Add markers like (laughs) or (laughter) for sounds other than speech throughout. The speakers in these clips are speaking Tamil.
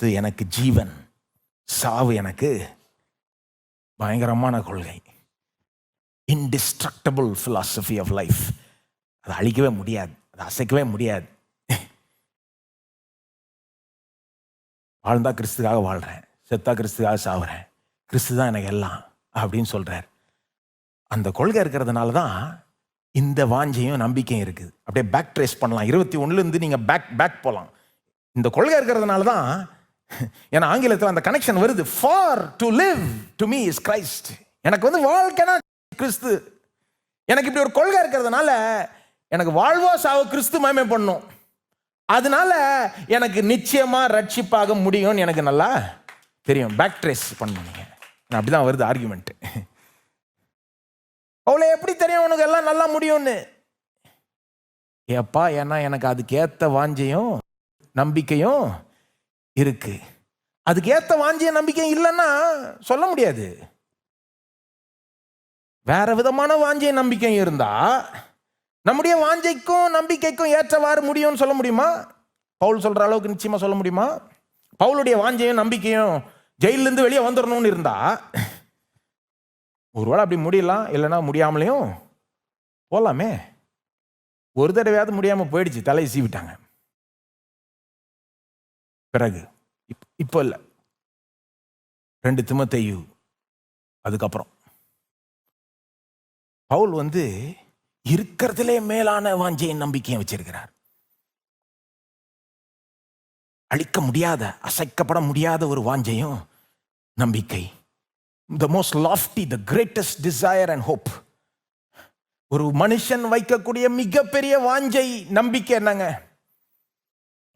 கிறிஸ்து எனக்கு ஜீவன். சாவு எனக்கு பயங்கரமான கொள்கை. இன்டிஸ்ட்ரக்டபுள் ஃபிலாசபி ஆஃப் லைஃப் அதை அழிக்கவே முடியாது. அதை அசைக்கவே முடியாது. வாழ்ந்தா கிறிஸ்துக்காக வாழ்கிறேன் செத்தா கிறிஸ்துக்காக சாவுறேன். கிறிஸ்து தான் எனக்கு எல்லாம் அப்படின்னு சொல்கிறார் அந்த கொள்கை இருக்கிறதுனால தான் இந்த வாஞ்சையும் நம்பிக்கையும் இருக்குது. அப்படியே பேக் ட்ரேஸ் பண்ணலாம். இருபத்தி ஒன்றுலேருந்து நீங்கள் பேக் பேக் போகலாம் இந்த கொள்கை இருக்கிறதுனால தான் (laughs) ஏன்னா ஆங்கிலத்தில் அந்த கனெக்ஷன் வருது. For to live to me is Christ எனக்கு வந்து வாழ்க்கைனா கிறிஸ்து. எனக்கு இப்படி ஒரு கொள்கை இருக்கிறதுனால எனக்கு வாழ்வோ சாவோ கிறிஸ்து மயமே பண்ணும். அதனால எனக்கு நிச்சயமா ரட்சிப்பாக முடியும்னு எனக்கு நல்லா தெரியும். பேக் ட்ரேஸ் அப்படி அப்படிதான் வருது ஆர்குமெண்ட் அவளை எப்படி தெரியும் உனக்கு? எல்லாம் நல்லா முடியும்னு. ஏப்பா ஏன்னா எனக்கு அதுக்கேற்ற வாஞ்சையும் நம்பிக்கையும் இருக்கு. அதுக்கு வாஞ்சிய நம்பிக்கையும் இல்லைன்னா சொல்ல முடியாது. வேற விதமான வாஞ்சிய நம்பிக்கையும் இருந்தா நம்முடைய வாஞ்சைக்கும் நம்பிக்கைக்கும் ஏற்றவாறு முடியும்னு சொல்ல முடியுமா? பவுல் சொல்ற அளவுக்கு நிச்சயமா சொல்ல முடியுமா? பவுலுடைய வாஞ்சையும் நம்பிக்கையும் ஜெயிலிருந்து வெளியே வந்துடணும்னு இருந்தா ஒருவேளை அப்படி முடியலாம் இல்லைன்னா முடியாமலையும் போகலாமே ஒரு தடவையாவது முடியாம போயிடுச்சு தலையை சீவிட்டாங்க. பிறகு இப்போ இல்லை. ரெண்டு திமத்தையு அதுக்கப்புறம். பவுல் வந்து இருக்கிறதுலே மேலான வாஞ்சையின் நம்பிக்கையை வச்சிருக்கிறார். அழிக்க முடியாத அசைக்கப்பட முடியாத ஒரு வாஞ்சையும் நம்பிக்கை. The most lofty the greatest desire and hope ஒரு மனுஷன் வைக்கக்கூடிய மிகப்பெரிய வாஞ்சை நம்பிக்கை என்னங்க?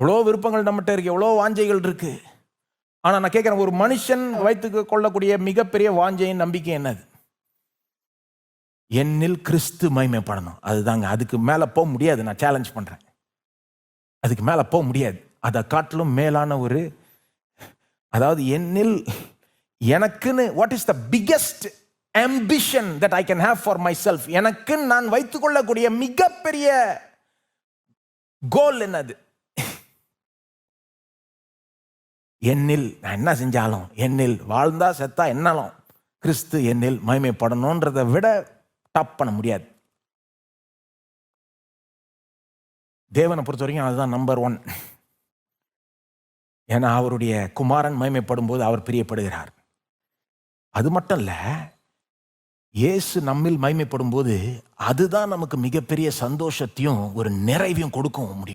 எவ்வளோ விருப்பங்கள் நம்மகிட்ட இருக்கு எவ்வளோ வாஞ்சைகள் இருக்குது ஆனால் நான் கேட்குறேன் ஒரு மனுஷன் வைத்து கொள்ளக்கூடிய மிகப்பெரிய வாஞ்சையின் நம்பிக்கை என்னது? என்னில் கிறிஸ்து மகிமைப்படணும். அதுதாங்க அதுக்கு மேலே போக முடியாது நான் சேலஞ்ச் பண்ணுறேன் அதுக்கு மேலே போக முடியாது. அதை காட்டிலும் மேலான ஒரு அதாவது என்னில் எனக்குன்னு what is the biggest ambition that I can have for myself எனக்கு நான் வைத்துக்கொள்ளக்கூடிய மிகப்பெரிய கோல் என்னது? என்னில் நான் என்ன செஞ்சாலும் என்னில் வாழ்ந்தா செத்தா என்னாலும்? கிறிஸ்து என்னில் மகிமைப்படணுன்றதை விட டப் பண்ண முடியாது. தேவனை பொறுத்த வரைக்கும் அதுதான் நம்பர் ஒன் ஏன்னா அவருடைய குமாரன் மகிமைப்படும் போது அவர் பிரியப்படுகிறார். அது மட்டும் இல்லை இயேசு நம்மில் மகிமைப்படும் போது அதுதான் நமக்கு மிகப்பெரிய சந்தோஷத்தையும் ஒரு நிறைவையும் கொடுக்கவும் முடியும்.